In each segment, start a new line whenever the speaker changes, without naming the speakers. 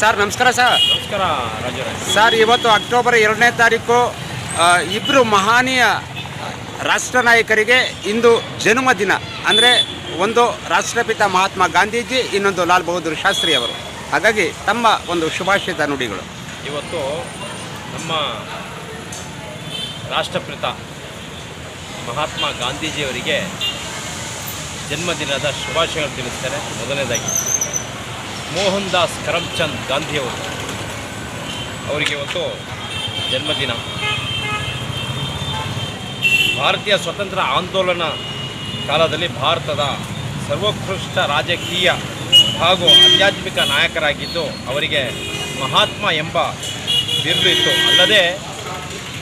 Sir ನಮಸ್ಕಾರ sir.
ನಮಸ್ಕಾರ ರಾಜರಾಜ್
sir. ಇವತ್ತು ಅಕ್ಟೋಬರ್ ಎರಡನೇ ತಾರೀಕು ಇಬ್ಬರು ಇಬ್ರು ಮಹಾನೀಯ ರಾಷ್ಟ್ರ ನಾಯಕರಿಗೆ ಇಂದು ಜನ್ಮದಿನ. ಅಂದರೆ ಒಂದು ರಾಷ್ಟ್ರಪಿತ ಮಹಾತ್ಮ ಗಾಂಧೀಜಿ ಇನ್ನೊಂದು ಲಾಲ್ ಬಹದ್ದೂರ್ ಶಾಸ್ತ್ರಿ ಅವರು. ಹಾಗಾಗಿ ತಮ್ಮ ಒಂದು ಶುಭಾಶಯದ ನುಡಿಗಳು.
ಇವತ್ತು ನಮ್ಮ ರಾಷ್ಟ್ರಪಿತ ಮಹಾತ್ಮ ಗಾಂಧೀಜಿಯವರಿಗೆ ಜನ್ಮದಿನದ ಶುಭಾಶಯಗಳು ತಿಳಿಸ್ತಾರೆ ಮೊದಲನೇದಾಗಿ ಮೋಹನ್ ದಾಸ್ ಕರಮ್ಚಂದ್ ಗಾಂಧಿಯವರು. ಅವರಿಗೆ ಇವತ್ತು ಜನ್ಮದಿನ. ಭಾರತೀಯ ಸ್ವತಂತ್ರ ಆಂದೋಲನ ಕಾಲದಲ್ಲಿ ಭಾರತದ ಸರ್ವೋತ್ಕೃಷ್ಟ ರಾಜಕೀಯ ಹಾಗೂ ಆಧ್ಯಾತ್ಮಿಕ ನಾಯಕರಾಗಿದ್ದು ಅವರಿಗೆ ಮಹಾತ್ಮ ಎಂಬ ಬಿರುದು ಇತ್ತು. ಅಲ್ಲದೆ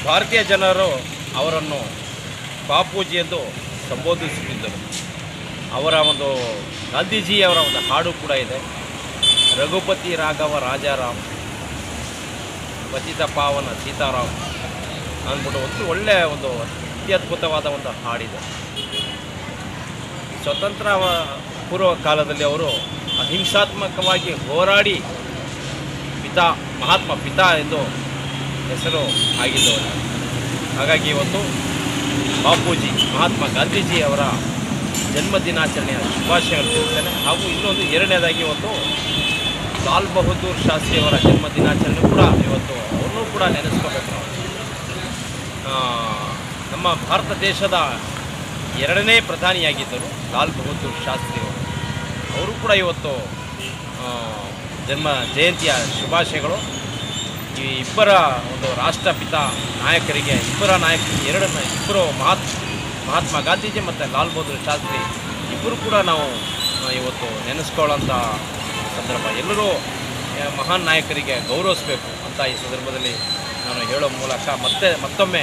ಭಾರತೀಯ ಜನರು ಅವರನ್ನು ಬಾಪೂಜಿ ಎಂದು ಸಂಬೋಧಿಸುತ್ತಿದ್ದರು. ಅವರ ಒಂದು ಗಾಂಧೀಜಿಯವರ ಒಂದು ಹಾಡು ಕೂಡ ಇದೆ. ರಘುಪತಿ ರಾಘವ ರಾಜಾರಾಮ್, ಪತಿತ ಪಾವನ ಸೀತಾರಾಮ್ ಅಂದ್ಬಿಟ್ಟು ಒಂದು ಒಳ್ಳೆಯ ಒಂದು ಅತ್ಯದ್ಭುತವಾದ ಒಂದು ಹಾಡಿದೆ. ಸ್ವತಂತ್ರ ಪೂರ್ವ ಕಾಲದಲ್ಲಿ ಅವರು ಅಹಿಂಸಾತ್ಮಕವಾಗಿ ಹೋರಾಡಿ ಪಿತಾ, ಮಹಾತ್ಮ ಪಿತಾ ಎಂದು ಹೆಸರು ಆಗಿದ್ದವರು. ಹಾಗಾಗಿ ಇವತ್ತು ಬಾಪೂಜಿ, ಮಹಾತ್ಮ ಗಾಂಧೀಜಿ ಅವರ ಜನ್ಮದಿನಾಚರಣೆಯ ಶುಭಾಶಯಗಳು ಹಾಗೂ ಇನ್ನೊಂದು ಎರಡನೇದಾಗಿ ಇವತ್ತು ಲಾಲ್ ಬಹದ್ದೂರ್ ಶಾಸ್ತ್ರಿ ಅವರ ಜನ್ಮ ದಿನಾಚರಣೆ ಕೂಡ ಇವತ್ತು ಅವ್ರನ್ನೂ ಕೂಡ ನೆನೆಸ್ಕೋಬೇಕು ನಾವು. ನಮ್ಮ ಭಾರತ ದೇಶದ ಎರಡನೇ ಪ್ರಧಾನಿಯಾಗಿದ್ದರು ಲಾಲ್ ಬಹದ್ದೂರ್ ಶಾಸ್ತ್ರಿಯವರು. ಅವರು ಅವರು ಕೂಡ ಇವತ್ತು ಜನ್ಮ ಜಯಂತಿಯ ಶುಭಾಶಯಗಳು. ಈ ಇಬ್ಬರ ಒಂದು ರಾಷ್ಟ್ರಪಿತ ನಾಯಕರಿಗೆ, ಇಬ್ಬರ ನಾಯಕ, ಎರಡನ್ನ ಇಬ್ಬರು ಮಹಾತ್, ಮಹಾತ್ಮ ಗಾಂಧೀಜಿ ಮತ್ತು ಲಾಲ್ ಬಹದ್ದೂರ್ ಶಾಸ್ತ್ರಿ ಇಬ್ಬರು ಕೂಡ ನಾವು ಇವತ್ತು ನೆನೆಸ್ಕೊಳ್ಳೋಂಥ ಸಂದರ್ಭ. ಎಲ್ಲರೂ ಮಹಾನ್ ನಾಯಕರಿಗೆ ಗೌರವಿಸಬೇಕು ಅಂತ ಈ ಸಂದರ್ಭದಲ್ಲಿ ನಾನು ಹೇಳೋ ಮೂಲಕ ಮತ್ತೆ ಮತ್ತೊಮ್ಮೆ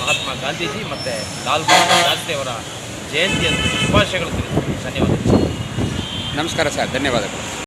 ಮಹಾತ್ಮ ಗಾಂಧೀಜಿ ಮತ್ತು ಲಾಲ್ ಬಹದ್ದೂರ್ ಶಾಸ್ತ್ರಿ ಅವರ ಜಯಂತಿಯನ್ನು ಶುಭಾಶಯಗಳು ತಿಳಿಸ್ತೀನಿ. ಧನ್ಯವಾದಗಳು.
ನಮಸ್ಕಾರ ಸರ್, ಧನ್ಯವಾದಗಳು.